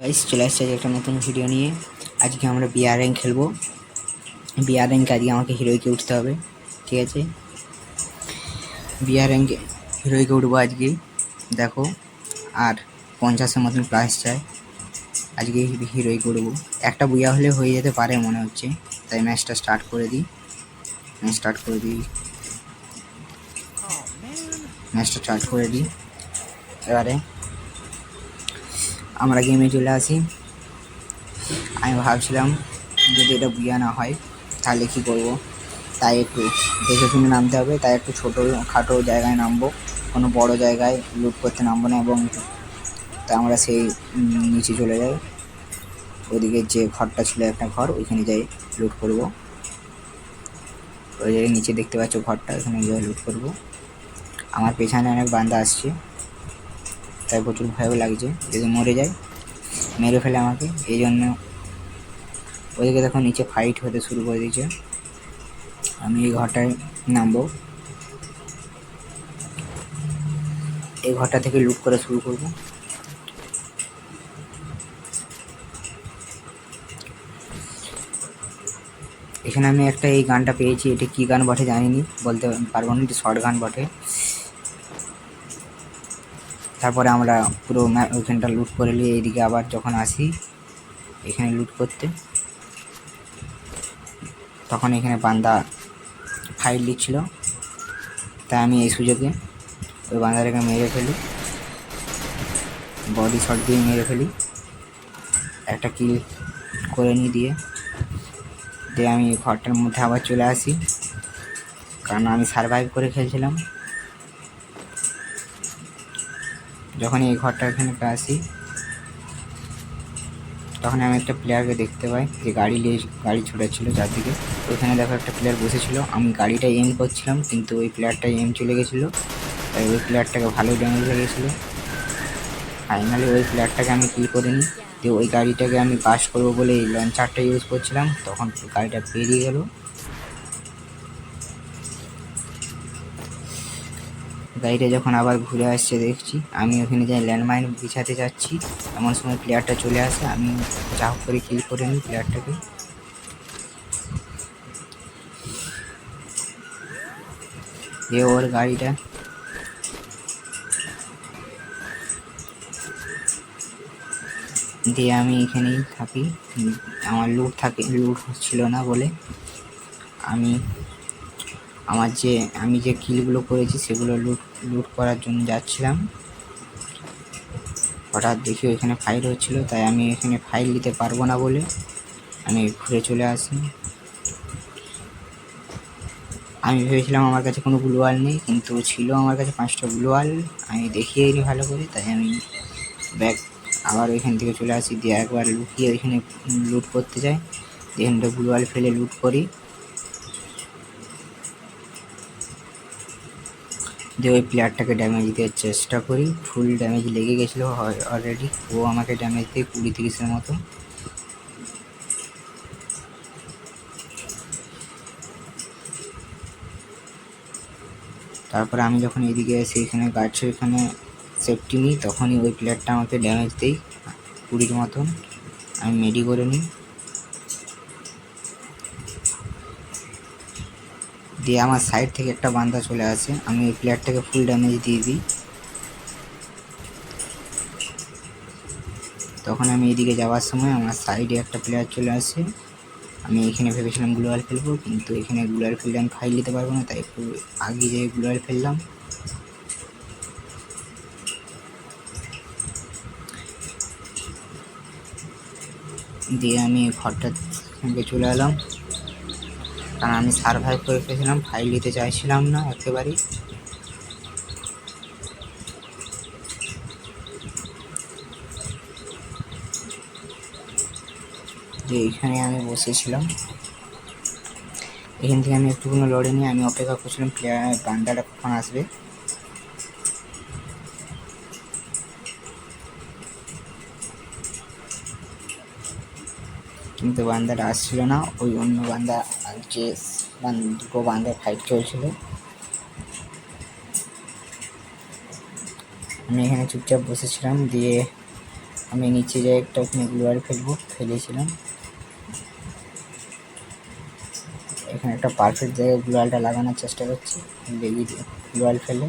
Guys চলে আসছে একটা নতুন ভিডিও নিয়ে। আজকে আমরা বিয়ার র্যাঙ্ক খেলব। বিয়ার র্যাঙ্কে আজকে আমাকে হিরোইকে উঠতে হবে ঠিক আছে? বিয়ার র্যাঙ্কে হিরোইকে উঠবো আজকে দেখো। আর পঞ্চাশের মতন প্রাইস চাই আজকে হিরোইকে উঠবো। একটা বুয়া হলে হয়ে যেতে পারে মনে হচ্ছে তাই ম্যাচটা স্টার্ট করে দিই। ম্যাচ স্টার্ট করে দিই। ম্যাচটা স্টার্ট করে দিই। এবারে আমরা গেমে চলে আসি। আমি ভাবছিলাম যদি এটা বুয়া না হয়, তাহলে কী করব? তাই একটু দেখে শুনে নামতে হবে, তাই একটু ছোটো খাটো জায়গায় নামবো, কোনো বড় জায়গায় লুট করতে নামবো না এবং তা আমরা সেই নিচে চলে যাই। ওদিকে যে ঘরটা ছিল একটা ঘর, ওইখানে যাই লুট করব। ওই জায়গায় নিচে দেখতে পাচ্ছ ঘরটা ওখানে গিয়ে লুট করব। আমার পেছনে অনেক বান্দা আসছে। তাই প্রচুর ভয়ও লাগছে যদি মরে যায়, মেরে ফেলে আমাকে। এই জন্য ওদিকে দেখো নিচে ফাইট হতে শুরু করে দিয়েছে। আমি এই ঘরটায় নামবো। এই ঘরটা থেকে লুট করা শুরু করব। এখানে আমি একটা এই গানটা পেয়েছি, এটা কি গান বটে জানিনি, বলতে পারব না, এটা শর্ট গান বটে। তারপরে আমরা পুরো ওইখানটা লুট করে নিয়ে এইদিকে আবার যখন আসি, এখানে লুট করতে, তখন এখানে বান্দা ফাইল দিচ্ছিল। তাই আমি এই সুযোগে ওই বান্দাটাকে মেরে ফেলি। বডি শট দিয়ে মেরে ফেলি। একটা কিল করে নিয়ে দিয়ে দিয়ে আমি ঘরটার মধ্যে আবার চলে আসি। কারণ আমি সারভাইভ করে খেলছিলাম। যখন এই ঘরটা এখানে আসি তখন আমি একটা প্লেয়ারকে দেখতে পাই, যে গাড়ি নিয়ে গাড়ি ছোটাচ্ছিল চারদিকে। ওইখানে দেখো একটা প্লেয়ার বসেছিল। আমি গাড়িটা এম করছিলাম, কিন্তু ওই প্লেয়ারটা এম চলে গেছিল। তাই ওই প্লেয়ারটাকে ভালো ড্যামেজ লেগেছিলো ফাইনালি ওই প্লেয়ারটাকে আমি কিল করে নিই। দিয়ে ওই গাড়িটাকে আমি পাস করব বলে এই লঞ্চারটা ইউজ করছিলাম। তখন গাড়িটা পেরিয়ে গেল। গাড়িটা যখন আবার ঘুরে আসছে দেখছি, আমি ওখানে যাই ল্যান্ডমাইন বিছাতে যাচ্ছি। এমন সময় প্লেয়ারটা চলে আসে, আমি যা করে কিল করে নিই প্লেয়ারটাকে। দিয়ে ওর গাড়িটা। দিয়ে আমি এখানেই থাকি। আমার লুট থাকে লুট ছিল না বলে আমি আমার যে, আমি যে কিলগুলো করেছি সেগুলো লুট লুট করার জন্য যাচ্ছিলাম। হঠাৎ দেখি ওইখানে ফাইল হচ্ছিল, তাই আমি এখানে ফাইল দিতে পারব না বলে আমি ঘুরে চলে আসি। আমি ভেবেছিলাম আমার কাছে কোনো গ্লোয়াল নেই, কিন্তু ছিল আমার কাছে পাঁচটা গ্লোয়াল আমি দেখিয়ে নি ভালো করে, তাই আমি ব্যাগ আবার ওইখান থেকে চলে আসি, দিয়ে একবার লুকিয়ে ওইখানে লুট করতে যাই। এখানটা গ্লোয়াল ফেলে লুট করি। দিয়ে ওই প্লেয়ারটাকে ড্যামেজ দেওয়ার চেষ্টা করি। ফুল ড্যামেজ লেগে গেছিল অলরেডি ও আমাকে ড্যামেজ দেয় কুড়ি তিরিশের মতো। তারপরে আমি যখন এদিকে আসি এখানে গাছের এখানে সেফটি নিই, তখনই ওই প্লেয়ারটা আমাকে ড্যামেজ দেয় কুড়ির মতন। আমি মেডি করে নিই। দিয়ে আমার সাইড থেকে একটা বান্দা চলে আসে। আমি ওই প্লেয়ারটাকে ফুল ড্যামেজ দিয়ে দিই। তখন আমি এদিকে যাওয়ার সময় আমার সাইডে একটা প্লেয়ার চলে আসে। আমি এখানে ভেবেছিলাম গ্লোয়াল ফেলব কিন্তু এখানে গ্লোয়াল ফেললে আমি ফাইল দিতে পারব না, তাই একটু আগে যেয়ে গ্লোয়াল ফেললাম দিয়ে আমি সঙ্গে চলে এলাম। কারণ আমি সার্ভাইভ করে ফেলেছিলাম ফাইল দিতে চাইছিলাম না, একেবারেই। যে এখানে আমি বসেছিলাম। এখান থেকে আমি একটুকুনো লড়ে নিয়ে আমি অপেক্ষা করছিলাম প্লেয়ার বান্দাটা কখন আসবে। কিন্তু বান্দাটা আসছিল না, ওই অন্য বান্দা যে দুটো বান্দার ফাইট চলছিল। আমি এখানে চুপচাপ বসেছিলাম, দিয়ে আমি নিচে যাই একটা ওখানে গ্লোয়ার ফেলব, ফেলেছিলাম। এখানে একটা পারফেক্ট জায়গায় গ্লোয়ালটা লাগানোর চেষ্টা করছি। লেগে গ্লোয়াল ফেলে,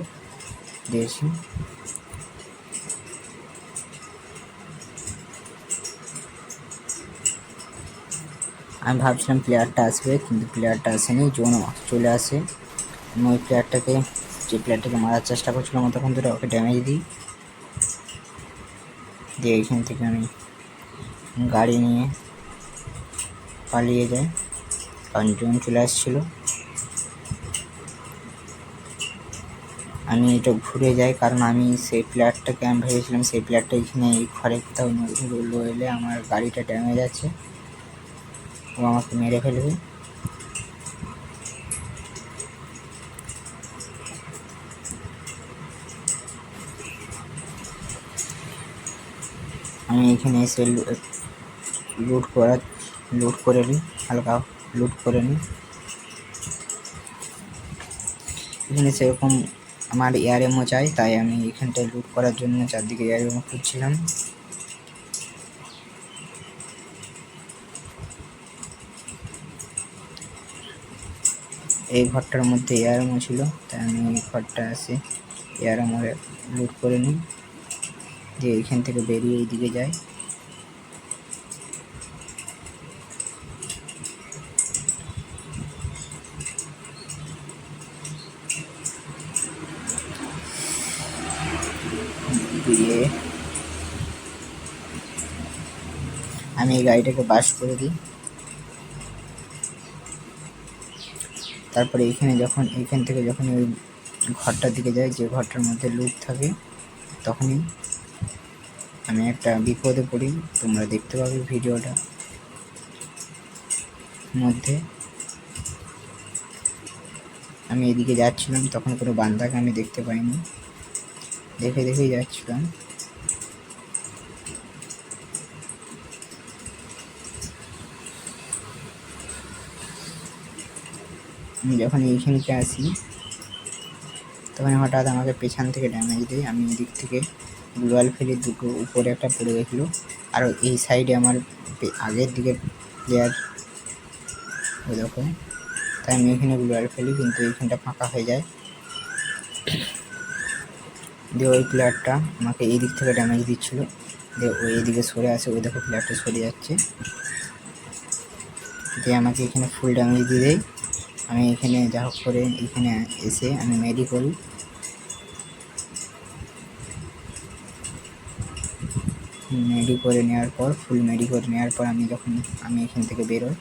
দিয়েছি। আমি ভাবছিলাম প্লেয়ারটা আসবে, কিন্তু প্লেয়ারটা আসেনি, জোন চলে আসে। আমি ওই প্লেয়ারটাকে যে প্লেয়ারটাকে মারার চেষ্টা করছিলাম তখন ধরে ওকে ড্যামেজ দিই। দিয়ে এখান থেকে আমি গাড়ি নিয়ে পালিয়ে যাই, কারণ জোন চলে আসছিল। আমি এটা ঘুরে যাই, কারণ আমি সেই প্লেয়ারটাকে আমি ভেবেছিলাম সেই প্লেয়ারটা এখানে এই ঘরে কোথাও এলে আমার গাড়িটা ড্যামেজ আছে। ও আমাকে মেরে ফেলবে। আমি এখানে এসে লুট করা, লুট করে নিই, হালকা লুট করে নিই। এখানে সেরকম আমার এয়ার এমও চাই, তাই আমি এখানটায় লুট করার জন্য চারদিকে এয়ার এমও খুঁজছিলাম। এই ঘরটার মধ্যে এয়ার ছিল, তাই আমি এই ঘরটা আসে এয়ার লুট করে নিই, দিয়ে এখান থেকে বেরিয়ে এইদিকে যাই। দিয়ে আমি এই গাড়িটাকে বাস করে দিই। তারপরে এইখানে যখন এইখান থেকে যখন ওই ঘরটার দিকে যাই, যে ঘরটার মধ্যে লুক থাকে, তখনই আমি একটা বিপদে পড়ি। তোমরা দেখতে পাবে ভিডিওটা মধ্যে। আমি এদিকে যাচ্ছিলাম, তখন কোনো বান্দাকে আমি দেখতে পাইনি। দেখে দেখেই যাচ্ছিলাম। আমি যখন এইখানকে আসি, তখন হঠাৎ আমাকে পেছন থেকে ড্যামেজ দেয়। আমি এদিক থেকে গ্লোয়াল ফেলে দুটো উপরে একটা পড়ে গেছিল। আর এই সাইডে আমার আগের দিকে প্লেয়ার দেখো। তাই আমি এখানে গ্লোয়াল ফেলি, কিন্তু এইখানটা ফাঁকা হয়ে যায়। দিয়ে ওই প্লেয়ারটা আমাকে এই দিক থেকে ড্যামেজ দিচ্ছিল। দিয়ে ওই এদিকে সরে আসে, ওই দেখো প্লেয়ারটা সরে যাচ্ছে। দিয়ে আমাকে এখানে ফুল ড্যামেজ দিয়ে দেয়। আমি এখানে যা হোক করে এখানে এসে আমি মেডি করি মেডি করে নেওয়ার পর ফুল মেডি করে নেওয়ার পর আমি যখন আমি এখান থেকে বেরোই,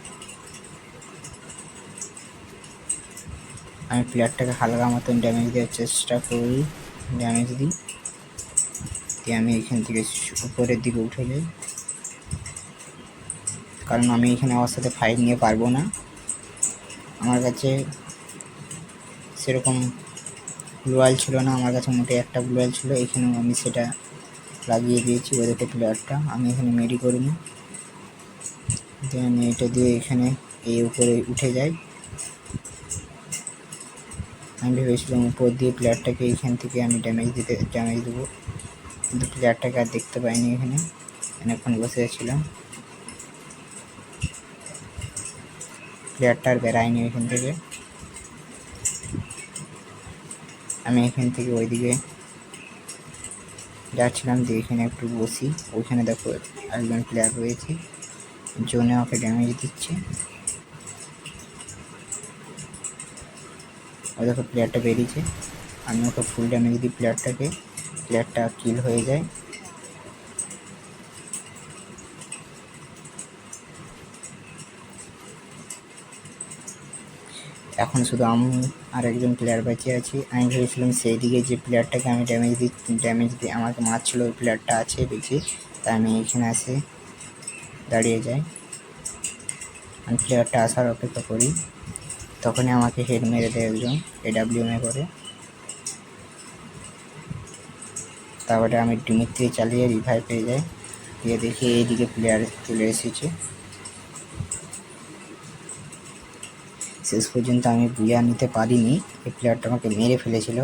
আমি প্লেয়ারটাকে হালকা মতন ড্যামেজ দেওয়ার চেষ্টা করি ড্যামেজ দিই, দিয়ে আমি এখান থেকে উপরের দিকে উঠে যাই। কারণ আমি এখানে আমার সাথে ফাইট নিয়ে পারব না। আমার কাছে সেরকম গ্লোয়াল ছিল না, আমার কাছে মোটে একটা গ্লোয়াল ছিল, এখানেও আমি সেটা লাগিয়ে দিয়েছি ওদেরকে প্লেয়ারটা আমি এখানে মেডি করিনি। আমি এটা দিয়ে এখানে এই উপরে উঠে যাই আমি ভেবেছিলাম উপর দিয়ে প্লেয়ারটাকে এইখান থেকে আমি ড্যামেজ দিতে ড্যামেজ দেবো। কিন্তু প্লেয়ারটাকে আর দেখতে পাইনি এখানে। অনেকক্ষণ বসে ছিলাম প্লেয়ারটা আর বেড়ায়নি এখান থেকে। আমি এখান থেকে ওইদিকে যাচ্ছিলাম দিয়ে এখানে একটু বসি। ওইখানে দেখো একজন প্লেয়ার রয়েছে, জোনে ওকে ড্যামেজ দিচ্ছে। ওই দেখো প্লেয়ারটা বেরিয়েছে। আমি ওকে ফুল ড্যামেজ দিই প্লেয়ারটাকে প্লেয়ারটা কিল হয়ে যায়। এখন শুধু আমি আর একজন প্লেয়ার বাঁচিয়ে আছি। আমি ভেবেছিলাম সেই দিকে যে প্লেয়ারটাকে আমি ড্যামেজ দিই ড্যামেজ দিই আমাকে মারছিল, ওই প্লেয়ারটা আছে বেঁচে তাই আমি এখানে আসে, দাঁড়িয়ে যাই। আমি প্লেয়ারটা আসার অপেক্ষা করি। তখনই আমাকে হেড মেরে দেয় একজন এডাব্লিউএমে করে। তারপরে আমি ডিমিত্রি চালিয়ে রিভাইভ পেয়ে যাই। দিয়ে দেখি এইদিকে প্লেয়ার চলে এসেছে। শেষ পর্যন্ত আমি বুয়া নিতে পারিনি। এই প্লেয়ারটা আমাকে মেরে ফেলেছিল।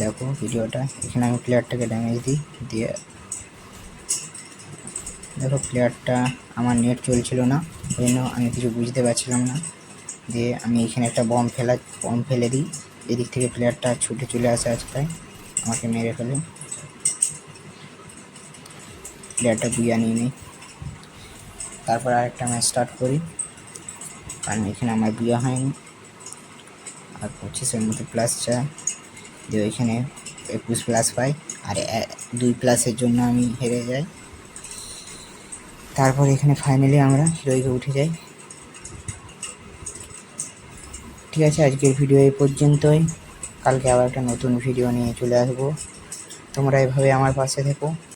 দেখো ভিডিওটা। এখানে আমি প্লেয়ারটাকে ড্যামেজ দিই। দিয়ে দেখো প্লেয়ারটা আমার নেট চলছিল না। ওই জন্য আমি কিছু বুঝতে পারছিলাম না। দিয়ে আমি এখানে একটা বম ফেলা বম ফেলে দিই। এদিক থেকে প্লেয়ারটা ছুটে চলে আসে আজকে। আমাকে মেরে ফেলে। প্লেয়ারটা বুয়া নিয়ে নিই তারপর আরেকটা ম্যাচ স্টার্ট করি। কারণ এখানে আমার বিয়ে হয়নি। আর পঁচিশের মতো প্লাস চাই। দিয়ে ওইখানে একুশ প্লাস পাই। আর দুই প্লাসের জন্য আমি হেরে যাই। তারপর এখানে ফাইনালি আমরা হিরোইকে উঠে যাই। ঠিক আছে, আজকের ভিডিও এই পর্যন্তই। কালকে আবার একটা নতুন ভিডিও নিয়ে চলে আসব। তোমরা এভাবে আমার পাশে থেকো।